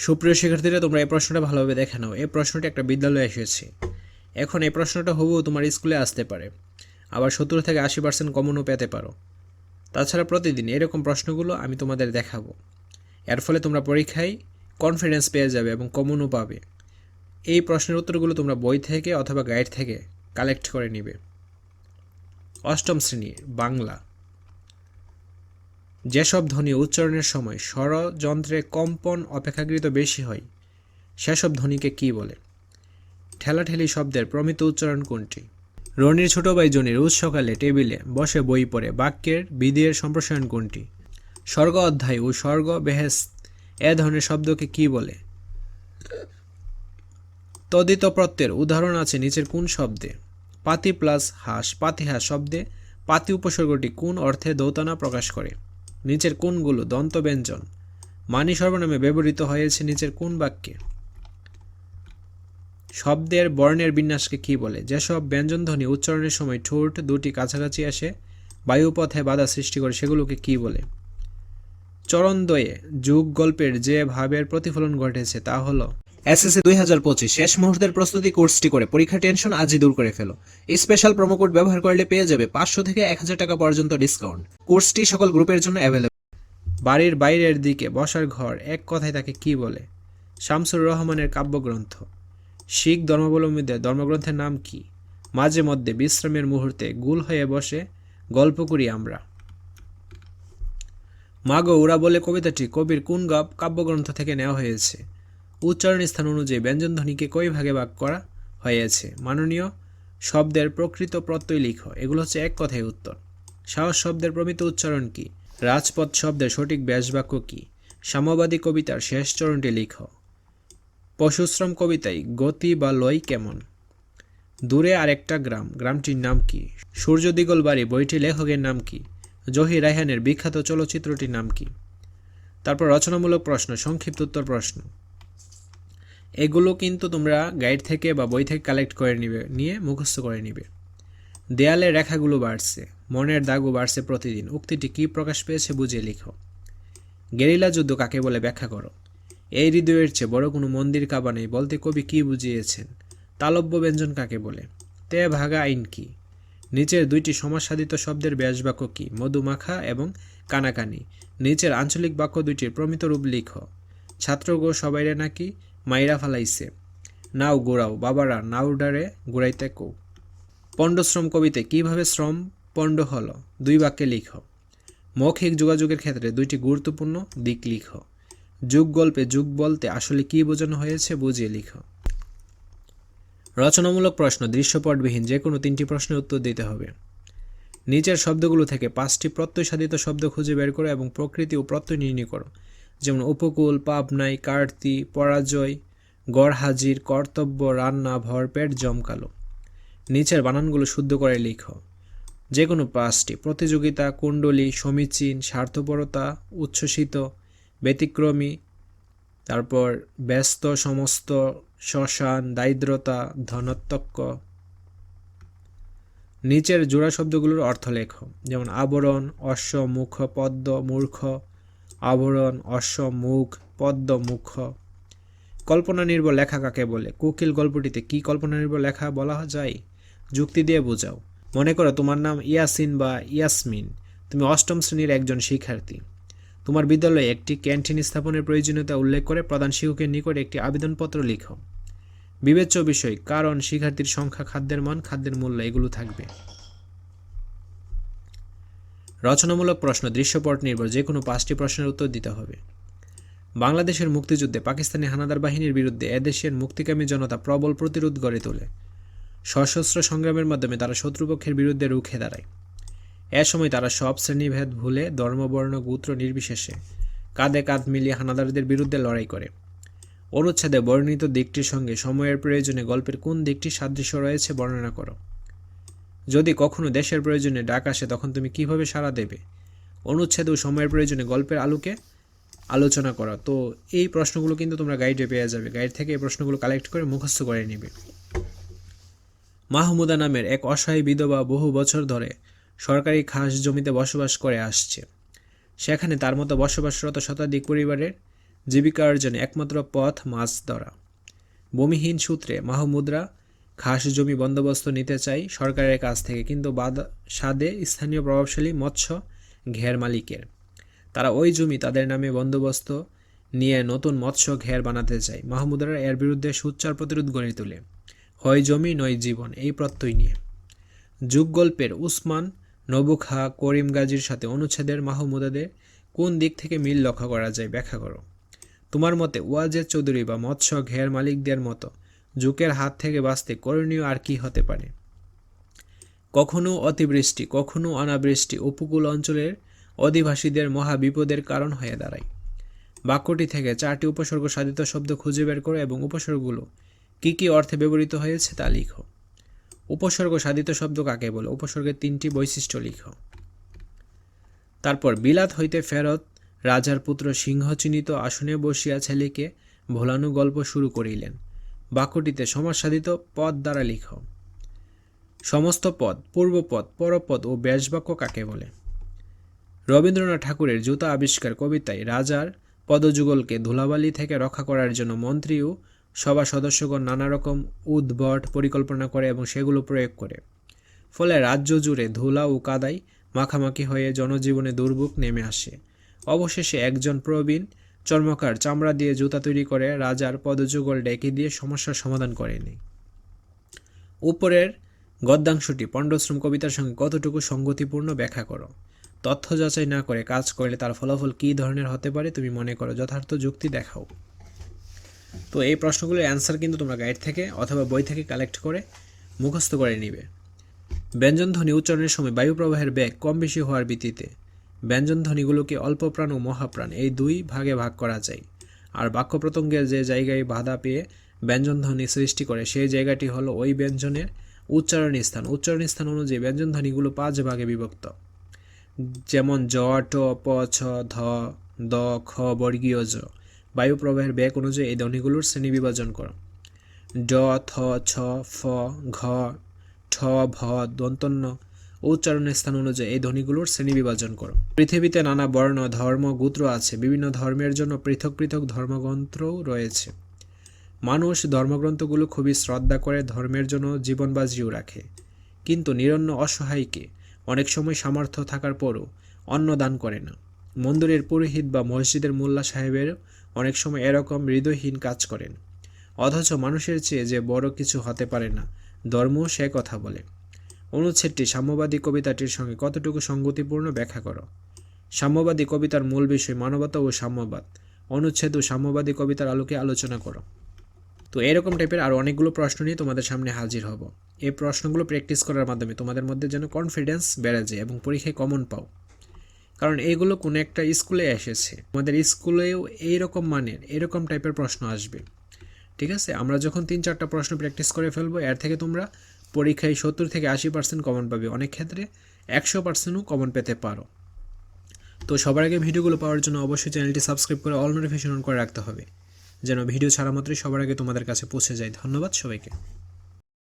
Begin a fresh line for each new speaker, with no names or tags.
সুপ্রিয় শিক্ষার্থীরা, তোমরা এই প্রশ্নটা ভালোভাবে দেখে নাও। এই প্রশ্নটি একটা বিদ্যালয়ে এসেছে। এখন এই প্রশ্নটা হুবহু তোমার স্কুলে আসতে পারে। আবার সত্তর থেকে আশি পার্সেন্ট কমনও পেতে পারো। তাছাড়া প্রতিদিন এরকম প্রশ্নগুলো আমি তোমাদের দেখাবো। এর ফলে তোমরা পরীক্ষায় কনফিডেন্স পেয়ে যাবে এবং কমনও পাবে। এই প্রশ্নের উত্তরগুলো তোমরা বই থেকে অথবা গাইড থেকে কালেক্ট করে নিবে। অষ্টম শ্রেণি, বাংলা। যেসব ধ্বনি উচ্চারণের সময় স্বরযন্ত্রে কম্পন অপেক্ষাকৃত বেশি হয়, সেসব ধ্বনিকে কি বলে? ঠেলাঠেলি শব্দের প্রমিত উচ্চারণ কোনটি? রনির ছোট ভাই জনির রোজ সকালে টেবিলে বসে বই পড়ে বাক্যের বিধির সম্প্রসারণ কোনটি? স্বর্গ অধ্যায় ও স্বর্গ বেহেস এ ধরনের শব্দকে কি বলে? তদিত প্রত্যয়ের উদাহরণ আছে নিচের কোন শব্দে? পাতি প্লাস হাঁস পাতিহাস শব্দে পাতি উপসর্গটি কোন অর্থে দৌতানা প্রকাশ করে? নিচের কোনগুলো দন্ত ব্যঞ্জন। মানি সর্বনামে ব্যবহৃত হয়েছে নিচের কোন বাক্যে। শব্দের বর্ণের বিন্যাসকে কি বলে? যেসব ব্যঞ্জনধ্বনি উচ্চারণের সময় ঠোঁট দুটি কাছাকাছি আসে, বায়ুপথে বাধা সৃষ্টি করে, সেগুলোকে কি বলে? চরণদ্বয়ে যুগ গল্পের যে ভাবের প্রতিফলন ঘটেছে, তা হলো এসএসসি দুই হাজার পঁচিশ শেষ মুহূর্তের প্রস্তুতি কোর্সটি করে পরীক্ষা টেনশন আজই দূর করে ফেলো। স্পেশাল প্রোমো কোড ব্যবহার করলে পেয়ে যাবে পাঁচশো থেকে এক হাজার টাকা পর্যন্ত ডিসকাউন্ট কোর্সটি সকল গ্রুপের জন্য অ্যাভেলেবল বাড়ির বাইরের দিকে বসার ঘর এক কথায় তাকে কি বলে? শামসুর রহমানের কাব্যগ্রন্থ। শিখ ধর্মাবলম্বীদের ধর্মগ্রন্থের নাম কি? মাঝে মধ্যে বিশ্রামের মুহূর্তে গুল হয়ে বসে গল্প করি আমরা। মাগো, ওরা বলে কবিতাটি কবির কোন গাব কাব্যগ্রন্থ থেকে নেওয়া হয়েছে? উচ্চারণ স্থান অনুযায়ী ব্যঞ্জনধ্বনিকে কই ভাগে ভাগ করা হয়েছে? মাননীয়, শব্দের প্রকৃত প্রত্যয় লিখ। এগুলো হচ্ছে এক কথায় উত্তর। সাহস শব্দের প্রমিত উচ্চারণ কি? রাজপথ শব্দের সঠিক ব্যাসবাক্য কি? সাম্যবাদী কবিতার শেষ চরণটি লিখ। পশুশ্রম কবিতায় গতি বা লয় কেমন? দূরে আরেকটা গ্রাম। গ্রামটির নাম কি? সূর্য দিগল বাড়ি। বইটি লেখকের নাম কি? জহি রায়হানের বিখ্যাত চলচ্চিত্রটির নাম কি? তারপর রচনামূলক প্রশ্ন, সংক্ষিপ্ত উত্তর প্রশ্ন। এগুলো কিন্তু তোমরা গাইড থেকে বা বই থেকে কালেক্ট করে নিবে, নিয়ে মুখস্থ করে নিবে। দেয়ালে রেখাগুলো বাড়ছে, মনের দাগও বাড়ছে প্রতিদিন। উক্তিটি কী প্রকাশ পেয়েছে বুঝে লিখো। গেরিলা যুদ্ধ কাকে বলে ব্যাখ্যা করো। এই হৃদয়ের চেয়ে বড় কোনো মন্দির কাবা নেই, বলতে কবি কী বুঝিয়েছেন? তালব্য ব্যঞ্জন কাকে বলে? তে ভাগা আইন কি? নিচের দুইটি সমাজসাধিত শব্দের ব্যাস ব্যাসবাক্য কি? মধুমাখা এবং কানাকানি। নিচের আঞ্চলিক বাক্য দুইটির প্রমিত রূপ লিখ। ছাত্রগো সবাইরে নাকি মাইরা ফালাইছে। নাও গোড়াও, বাবারা নাউডারে গোড়াইতে কৌ পণ্ডশ্রম কবিতে কীভাবে শ্রম পণ্ড হল, দুই বাক্যে লিখ। মৌখিক যোগাযোগের ক্ষেত্রে দুইটি গুরুত্বপূর্ণ দিক লিখ। যুগ গল্পে যুগ বলতে আসলে কী বোঝানো হয়েছে বুঝিয়ে লিখ। রচনামূলক প্রশ্ন, দৃশ্যপটবিহীন যে কোনো তিনটি প্রশ্নের উত্তর দিতে হবে। নিচের শব্দগুলো থেকে পাঁচটি প্রত্যয় সাধিত শব্দ খুঁজে বের করো এবং প্রকৃতি ও প্রত্যয় নির্ণয় করো। যেমন উপকূল, পাবনাই, কার্তি, পরাজয়, গড় হাজির, কর্তব্য, রান্না ভরপেট জমকালো। নিচের বানানগুলো শুদ্ধ করে লিখো। যে কোনো পাঁচটি। প্রতিযোগিতা, কুণ্ডলী, সমীচীন, স্বার্থপরতা, উচ্ছ্বসিত, ব্যতিক্রমী, তারপর ব্যস্ত, সমস্ত, শ্মশান, দারিদ্রতা ধনত্বক্য নিচের জোড়া শব্দগুলোর অর্থ লেখো। যেমন আবরণ, অশ্ব, মুখ, পদ্ম, মূর্খ। আবরণ অশ্ব মুখ, পদ্ম, মুখ। কল্পনা নির্ভর লেখা কাকে বলে? কোকিল গল্পটিতে কি কল্পনা নির্ভর লেখা বলা যায়? যুক্তি দিয়ে বোঝাও। মনে করো তোমার নাম ইয়াসিন বা ইয়াসমিন। তুমি অষ্টম শ্রেণির একজন শিক্ষার্থী। তোমার বিদ্যালয়ে একটি ক্যান্টিন স্থাপনের প্রয়োজনীয়তা উল্লেখ করে প্রধান শিক্ষকের নিকট একটি আবেদনপত্র লিখো। বিবেচ্য বিষয়, কারণ শিক্ষার্থীর সংখ্যা, খাদ্যের মান, খাদ্যের মূল্য, এগুলো থাকবে। রচনামূলক প্রশ্ন, দৃশ্যপট নির্ভর, যে কোনো পাঁচটি প্রশ্নের উত্তর দিতে হবে। বাংলাদেশের মুক্তিযুদ্ধে পাকিস্তানি হানাদার বাহিনীর বিরুদ্ধে এদেশের মুক্তিকামী জনতা প্রবল প্রতিরোধ গড়ে তোলে। সশস্ত্র সংগ্রামের মাধ্যমে তারা শত্রুপক্ষের বিরুদ্ধে রুখে দাঁড়ায়। এ সময় তারা সব শ্রেণীভেদ ভুলে ধর্মবর্ণ গোত্র নির্বিশেষে কাঁধে কাঁধ মিলিয়ে হানাদারদের বিরুদ্ধে লড়াই করে। অনুচ্ছেদে বর্ণিত দিকটির সঙ্গে সময়ের প্রয়োজনে গল্পের কোন দিকটি সাদৃশ্য রয়েছে বর্ণনা করো। যদি কখনো দেশের প্রয়োজনে ডাক আসে, তখন তুমি কীভাবে সাড়া দেবে? অনুচ্ছেদ ও সময়ের প্রয়োজনে গল্পের আলোকে আলোচনা করা। তো এই প্রশ্নগুলো কিন্তু তোমরা গাইডে পেয়ে যাবে। গাইড থেকে এই প্রশ্নগুলো কালেক্ট করে মুখস্থ করে নিবে। মাহমুদা নামের এক অসহায় বিধবা বহু বছর ধরে সরকারি খাস জমিতে বসবাস করে আসছে। সেখানে তার মতো বসবাসরত শতাধিক পরিবারের জীবিকা অর্জনে একমাত্র পথ মাছ ধরা। ভূমিহীন সূত্রে মাহমুদরা খাস জমি বন্দোবস্ত নিতে চাই সরকারের কাছ থেকে, কিন্তু বাদা, সাদে স্থানীয় প্রভাবশালী মৎস্য ঘের মালিকের। তারা ওই জমি তাদের নামে বন্দোবস্ত নিয়ে নতুন মৎস্য ঘের বানাতে চায়। মাহমুদরা এর বিরুদ্ধে সুচ্চার প্রতিরোধ গড়ে তোলে। হয় জমি, নয় জীবন, এই প্রত্যয় নিয়ে। যুগগল্পের উসমান নবু খা করিম গাজীর সাথে অনুচ্ছেদের মাহমুদাদের কোন দিক থেকে মিল লক্ষ্য করা যায় ব্যাখ্যা করো। তোমার মতে ওয়াজেদ চৌধুরী বা মৎস্য ঘের মালিকদের মতো যুগের হাত থেকে বাঁচতে করণীয় আর কি হতে পারে? কখনো অতিবৃষ্টি, কখনো অনাবৃষ্টি উপকূল অঞ্চলের অধিবাসীদের মহা বিপদের কারণ হয়ে দাঁড়ায়। বাক্যটি থেকে চারটি উপসর্গ সাধিত শব্দ খুঁজে বের করো এবং উপসর্গগুলো কী কী অর্থে ব্যবহৃত হয়েছে তা লিখো। উপসর্গ সাধিত শব্দ কাকে বলে? উপসর্গের তিনটি বৈশিষ্ট্য লিখো। তারপর, বিলাত হইতে ফেরত রাজার পুত্র সিংহ চিহ্নিত আসনে বসিয়া ছেলেকে ভোলানো গল্প শুরু করিলেন। বাক্যটিতে সমাজসাধিত পদ দ্বারা লিখ। সমস্ত পদ, পূর্বপদ, পরপদ ও ব্যাসবাক্য কাকে বলে? রবীন্দ্রনাথ ঠাকুরের জুতা আবিষ্কার কবিতায় রাজার পদযুগলকে ধুলাবালি থেকে রক্ষা করার জন্য মন্ত্রী ও সভা সদস্যগণ নানা রকম উদ্ভট পরিকল্পনা করে এবং সেগুলো প্রয়োগ করে। ফলে রাজ্য জুড়ে ধুলা ও কাদাই মাখামাখি হয়ে জনজীবনে দুর্ভোগ নেমে আসে। অবশেষে একজন প্রবীণ চর্মকার চামড়া দিয়ে জুতা তৈরি করে রাজার পদযুগল ডেকে দিয়ে সমস্যার সমাধান করেনি। উপরের গদ্যাংশটি পণ্ডশ্রম কবিতার সঙ্গে কতটুকু সঙ্গতিপূর্ণ ব্যাখ্যা করো? তথ্য যাচাই না করে কাজ করলে তার ফলাফল কী ধরনের হতে পারে তুমি মনে করো? যথার্থ যুক্তি দেখাও। তো এই প্রশ্নগুলোর অ্যান্সার কিন্তু তোমরা গাইড থেকে অথবা বই থেকে কালেক্ট করে মুখস্থ করে নিবে। ব্যঞ্জনধ্বনি উচ্চারণের সময় বায়ু প্রবাহের বেগ কম বেশি হওয়ার ভিত্তিতে ব্যঞ্জনধ্বনিগুলোকে অল্প প্রাণ ও মহাপ্রাণ, এই দুই ভাগে ভাগ করা যায়। আর বাক্য প্রত্যঙ্গের যে জায়গায় বাধা পেয়ে ব্যঞ্জনধ্বনি সৃষ্টি করে, সেই জায়গাটি হলো ওই ব্যঞ্জনের উচ্চারণ স্থান। উচ্চারণ স্থান অনুযায়ী ব্যঞ্জনধ্বনিগুলো পাঁচ ভাগে বিভক্ত। যেমন জ, ট, প, ছ, ধ, দ, খ, বর্গীয় জ। বায়ু প্রবাহের বেগ অনুযায়ী এই ধ্বনিগুলোর শ্রেণি বিভাজন করো। ড, থ, ছ, ফ, ঘ, ঠ, ভ, দন্তন্য উচ্চারণের স্থান অনুযায়ী এই ধ্বনিগুলোর শ্রেণি বিভাজন করো। পৃথিবীতে নানা বর্ণ, ধর্ম, গোত্র আছে। বিভিন্ন ধর্মের জন্য পৃথক পৃথক ধর্মগ্রন্থও রয়েছে। মানুষ ধর্মগ্রন্থগুলো খুবই শ্রদ্ধা করে, ধর্মের জন্য জীবন বাজিও রাখে। কিন্তু নিরন্ন অসহায়কে অনেক সময় সামর্থ্য থাকার পরও অন্ন দান করে না। মন্দিরের পুরোহিত বা মসজিদের মোল্লা সাহেবের অনেক সময় এরকম হৃদয়হীন কাজ করেন। অথচ মানুষের চেয়ে যে বড় কিছু হতে পারে না ধর্ম সে কথা বলে। অনুচ্ছেদটি সাম্যবাদী কবিতাটির সঙ্গে কতটুকু সঙ্গতিপূর্ণ ব্যাখ্যা করো? সাম্যবাদী কবিতার মূল বিষয় মানবতা ও সাম্যবাদ। অনুচ্ছেদ ও সাম্যবাদী কবিতার আলোকে আলোচনা করো। তো এরকম টাইপের আরও অনেকগুলো প্রশ্ন নিয়ে তোমাদের সামনে হাজির হব। এই প্রশ্নগুলো প্র্যাকটিস করার মাধ্যমে তোমাদের মধ্যে যেন কনফিডেন্স বেড়ে যায় এবং পরীক্ষায় কমন পাও। কারণ এইগুলো কোনো একটা স্কুলে এসেছে। আমাদের স্কুলেও এইরকম মানের, এরকম টাইপের প্রশ্ন আসবে। ঠিক আছে? আমরা যখন তিন চারটা প্রশ্ন প্র্যাকটিস করে ফেলব, এর থেকে তোমরা পরীক্ষায় সত্তর থেকে আশি পার্সেন্ট কমন পাবে। অনেক ক্ষেত্রে একশো পার্সেন্টও কমন পেতে পারো। তো সবার আগে ভিডিওগুলো পাওয়ার জন্য অবশ্যই চ্যানেলটি সাবস্ক্রাইব করে অল নোটিফিকেশন অন করে রাখতে হবে। যেন ভিডিও ছাড়া মাত্রই সবার আগে তোমাদের কাছে পৌঁছে যায়। ধন্যবাদ সবাইকে।